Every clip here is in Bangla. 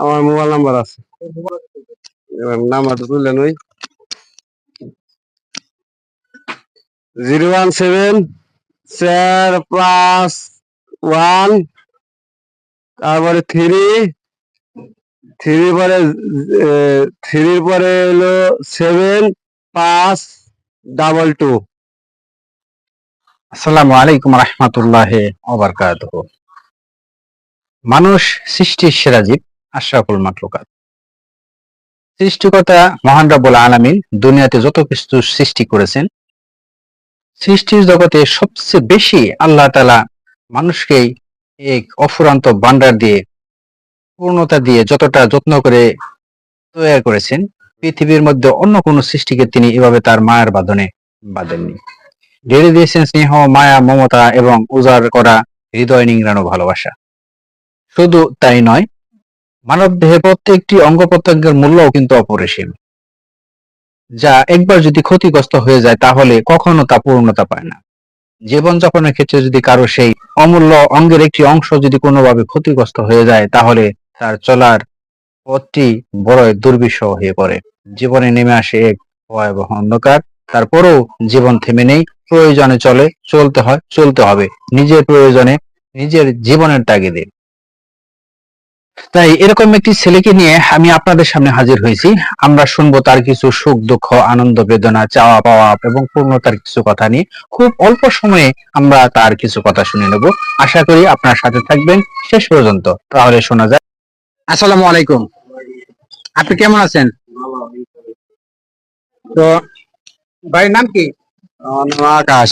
আমার মোবাইল নাম্বার আছে। নাম্বারটা তুললেন ওই জিরো ওয়ান সেভেন, চার পাঁচ, ওয়ান, তারপরে থ্রি থ্রি পরে থ্রির পরে হলো সেভেন, পাঁচ, ডাবল টু। আসসালামু আলাইকুম রহমতুল্লাহ ওবরকাত মানুষ সৃষ্টির সেরা জীব আশরাফুল মাকলুকাত সৃষ্টিকর্তা মহান রাব্বুল আলামিন দুনিয়াতে যত কিছু সৃষ্টি করেছেন, সৃষ্টির জগতে সবচেয়ে বেশি আল্লাহ তালা মানুষকে এক অফুরান্ত ভান্ডার দিয়ে, পূর্ণতা দিয়ে যতটা যত্ন করে তৈরি করেছেন, পৃথিবীর মধ্যে অন্য কোনো সৃষ্টিকে তিনি এভাবে তার মায়ের বাঁধনে বাঁধেননি। ঢেলে দিয়েছেন স্নেহ, মায়া, মমতা এবং উজাড় করা হৃদয় নিংড়ানো ভালোবাসা। শুধু তাই নয়, মানব দেহে প্রত্যেকটি অঙ্গ প্রত্যঙ্গের মূল্যও কিন্তু অপরিসীম। যা একবার যদি ক্ষতিগ্রস্ত হয়ে যায়, তাহলে কখনো তা পূর্ণতা পায় না। জীবনযাপনের ক্ষেত্রে যদি কারও সেই অমূল্য অঙ্গের একটি অংশ যদি কোনোভাবে ক্ষতিগ্রস্ত হয়ে যায়, তাহলে তার চলার পথটি বড়ই দুর্বিষহ হয়ে পড়ে। জীবনে নেমে আসে এক ভয়াবহ অন্ধকার। তারপরেও জীবন থেমে নেই। প্রয়োজনে চলে, চলতে হয়, চলতে হবে। নিজের প্রয়োজনে নিজের জীবনের তাগিদে। তাই এরকম একটি ছেলেকে নিয়ে আমি আপনাদের সামনে হাজির হয়েছি। আমরা শুনব তার কিছু সুখ দুঃখ আনন্দ বেদনা চাওয়া পাওয়া এবং পূর্ণতার কিছু কথা নিয়ে। খুব অল্প সময়ে আমরা তার কিছু কথা শুনে নেব। আশা করি আপনার সাথে থাকবেন শেষ পর্যন্ত। তাহলে শোনা যায় আসসালামু আলাইকুম। আপনি কেমন আছেন? তো ভাইয়ের নাম কি? আকাশ।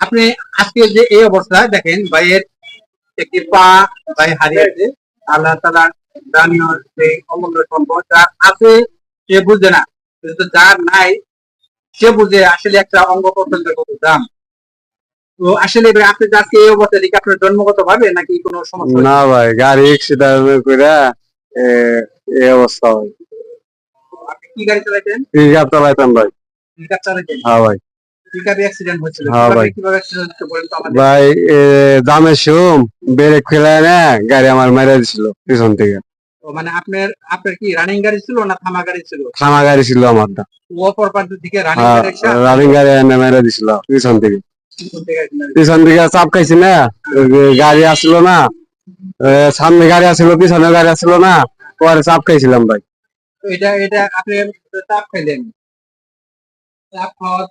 আপনি আজকে যে এই অবস্থা দেখেন ভাইয়ের একটি পা ভাই হারিয়েছে আল্লাহ তালা দানীয় সেই অমূল্য সম্পদ যার আছে সে বুঝে না। কিন্তু যার নাই সে বুঝে আসলে একটা অঙ্গ প্রত্যঙ্গ কত দাম। তো আসলে ভাই আপনি যে আজকে এই অবস্থা দেখে আপনার জন্মগত ভাবে নাকি কোনো সমস্যা না ভাই গাড়ি অ্যাক্সিডেন্ট করে এই অবস্থা হয়। আপনি কি গাড়ি চালাইছেন পিকআপ চালাইতাম ভাই? পিকআপ চালাইছেন হ্যাঁ ভাই। হ্যাঁ ভাই। দামের ব্রেক ফেলায় না গাড়ি আমার মেরে দিছিল পিছন থেকে। মানে আপনার আপনার কি রানিং গাড়ি ছিল না থামা গাড়ি ছিল? থামা গাড়ি ছিল আমারটা। অপর প্রান্তের দিকে রানিং হ্যাঁ, গাড়ি রানিং গাড়ি এনে মেরে দিছিল পিছন থেকে। পিছন থেকে চাপ খাইছি না গাড়ি আসলো না সামনে গাড়ি আসলো পিছনে গাড়ি আসলো না পরে চাপ খাইছিলাম ভাই। এটা এটা আপনি চাপ খাইলেন।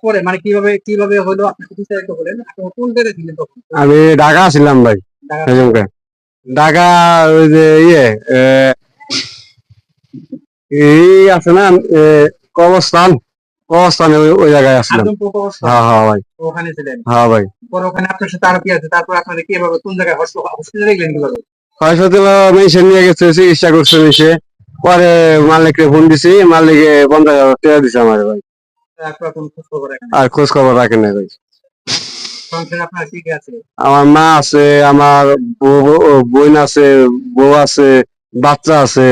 পরে মানে কীভাবে কীভাবে হলো আপনি কি বিস্তারিত বলেন। আপনি কোন জায়গায় ছিলেন তখন? আমি ঢাকা আসছিলাম ভাই ঢাকা- ওই যে ইয়ে এই আছে না এ, কবরস্থান। কবরস্থানে ওই জায়গায় আসলাম হ্যাঁ হ্যাঁ ভাই। ওখানে ছিলেন? হ্যাঁ ভাই। পরে ওখানে আপনার সাথে আরও কি আছে? তারপর আপনারা কীভাবে কোন জায়গায় হসপিটালে দেখলেন কীভাবে? হয়তো মেশিন নিয়ে গেছে চিকিৎসা করছে মিশে পরে মালিককে ফোন দিছি মালিকে পঞ্চাশ হাজার টাকা দিছে আমার ভাই। আর খোঁজ খবর রাখেন না ভাই। আমার মা আছে আমার বোন আছে বউ আছে বাচ্চা আছে।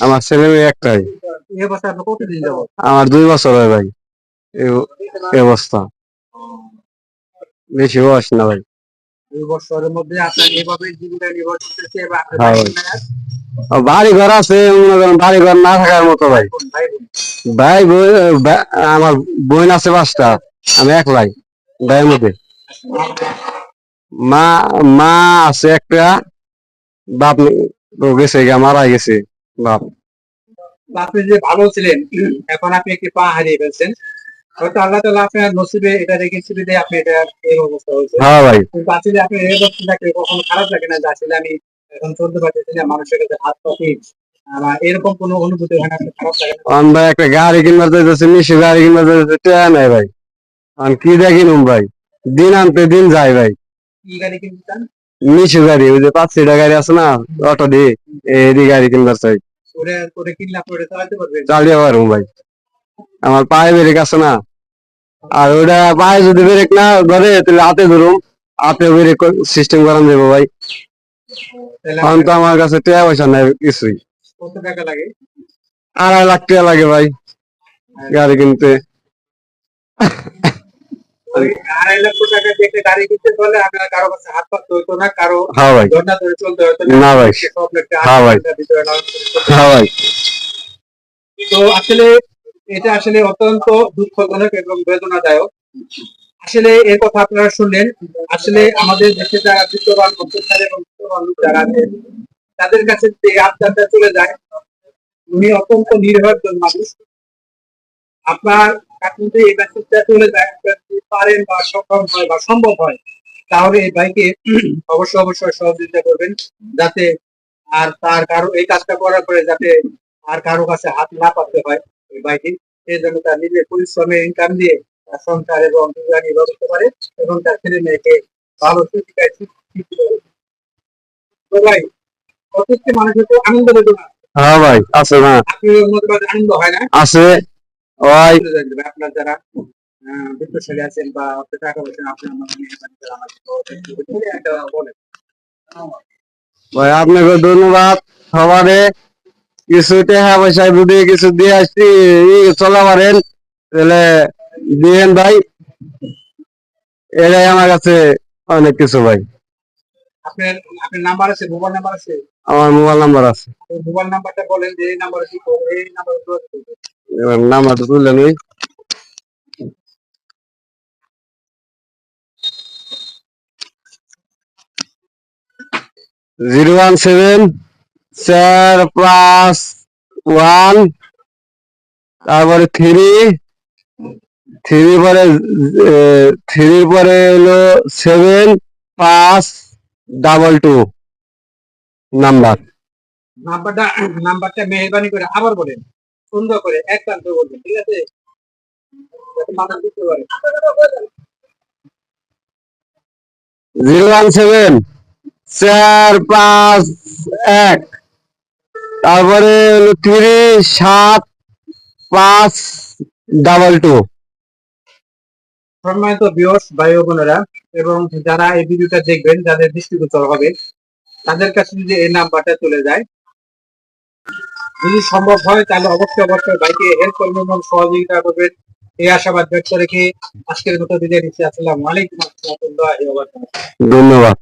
আমার ছেলে মেয়ে একটাই। আমার দুই বছর হয় ভাই। এই- অবস্থা। বেশি বয়স না ভাই। দুই বছরের মধ্যে আপনার এইভাবে জীবিকা নির্ভর করতেছে বাড়ি ঘর আছে মনে করেন বাড়ি ঘর না থাকার মতো ভাই। ভাই আমার বোন আছে পাঁচটা আমি একলাই ভাইয়ের মধ্যে। মা মা আছে একটা বাপ গেছে গা মারা গেছে বাপ। আপনি যে ভালো ছিলেন এখন আপনি একটি পা হারিয়ে ফেলছেন। হয়তো আল্লাহ তালা আপনার নসিবে এটা রেখে সুবিধে আপনি এটা এই অবস্থা হয়েছে। হ্যাঁ ভাই। কিন্তু আসলে আপনি এই অবস্থা থাকে কখনো খারাপ লাগে না যে আসলে আমি এখন চলতে পারতেছি না মানুষের কাছে হাত পাতি আমার এরকম কোনো অনুভূতি হয় না খারাপ লাগে আমি ভাই একটা গাড়ি কিনবার যাইতেছে মিশে গাড়ি কিনবার যাইতেছে টেয়া নাই ভাই। আমি কি ভাই? দিন আনতে দিন যায় ভাই। কি গাড়ি কিনতে চান? মিশু গাড়ি ওই যে পাঁচ সিটা গাড়ি আছে না অটো দিয়ে এই গাড়ি কিনবার চাই। চালিয়ে পারব ভাই। আমার পায়ে ব্রেক আছে না। আর ওটা পায়ে যদি ব্রেক না ধরে তাহলে হাতে ধরুম। হাতে ব্রেক সিস্টেম করান দেবো ভাই। এখন তো আমার কাছে টাকা পয়সা নাই কিছুই। কত টাকা লাগে আড়াই লাখ টাকা লাগে ভাই গাড়ি কিনতে। আড়াই লক্ষ টাকা দিয়ে গাড়ি কিনতে আপনার কারও কাছে হাত হতো না কারও হ্যাঁ ধর্ণা ধরে চলতে হতো না। ভাই। হ্যাঁ ভাই। হ্যাঁ ভাই। তো আসলে এটা আসলে অত্যন্ত দুঃখজনক এবং বেদনাদায়ক। আসলে এর কথা আপনারা শুনলেন। আসলে আমাদের দেশে যারা বিত্তবান অত্যাচার এবং বিত্তবান যারা আছেন তাদের কাছে আত্মাটা চলে যায়, উনি অত্যন্ত নির্ভর একজন মানুষ। আপনার কাছে এই মেসেজটা চলে যায় যদি পারেন বা সক্ষম হয় বা সম্ভব হয়, তাহলে এই ভাইকে অবশ্যই অবশ্যই সহযোগিতা করবেন, যাতে আর তার কারও এই কাজটা করার পরে যাতে আর কারও কাছে হাত না পাততে হয় ওই ভাইটি সেই জন্য তার নিজের পরিশ্রমে ইনকাম দিয়ে সংসার এবং জীবিকা নির্বাহ করতে পারে এবং তার ছেলে মেয়েকে ভালো শিক্ষায় শিক্ষিত ভাই প্রত্যেকটি মানুষের তো আনন্দ বেদনা হ্যাঁ ভাই আছে না। আপনি আনন্দ হয় না? আছে। যাবে। আপনার যারা বিত্তশালী আছেন বা টাকা পয়সা করতে একটা বলেন ভাই আপনাকে ধন্যবাদ। সবারে কিছু টাকা পয়সা যদি কিছু দিয়ে আসছি চলা পারেন তাহলে দিয়েন ভাই এটাই আমার কাছে অনেক কিছু ভাই। আপনার আপনার নাম্বার আছে মোবাইল নাম্বার আছে? আমার মোবাইল নাম্বার আছে। মোবাইল নাম্বারটা বলেন যে এই নাম্বারে এই নাম্বারে নাম্বারটা জিরো ওয়ান সেভেন চার পাঁচ ওয়ান তারপরে থ্রি থ্রি পরে থ্রি পরে হলো সেভেন পাঁচ ডাবল টু নাম্বার নাম্বারটা নাম্বারটা মেহরবানি করে আবার বলেন। সুন্দর করে এক কান্ত বলবেন ঠিক আছে? মাথা বুঝতে পারে। জিরো ওয়ান সেভেন চার পাঁচ এক। তারপরে হলো থ্রি সাত পাঁচ ডাবল টু সম্মানিত বিয়স ভাই বোনেরা, এবং যারা এই ভিডিওটা দেখবেন, যাদের দৃষ্টিগোচর হবে, তাদের কাছে যদি এই নাম্বারটা চলে যায়, যদি সম্ভব হয়, তাহলে অবশ্যই অবশ্যই ভাইকে হেল্প করবেন এবং সহযোগিতা করবেন। এই আশাবাদ ব্যক্ত রেখে আজকের মতো বিদায় নিচ্ছি। আসসালাম আলাইকুম। ধন্যবাদ।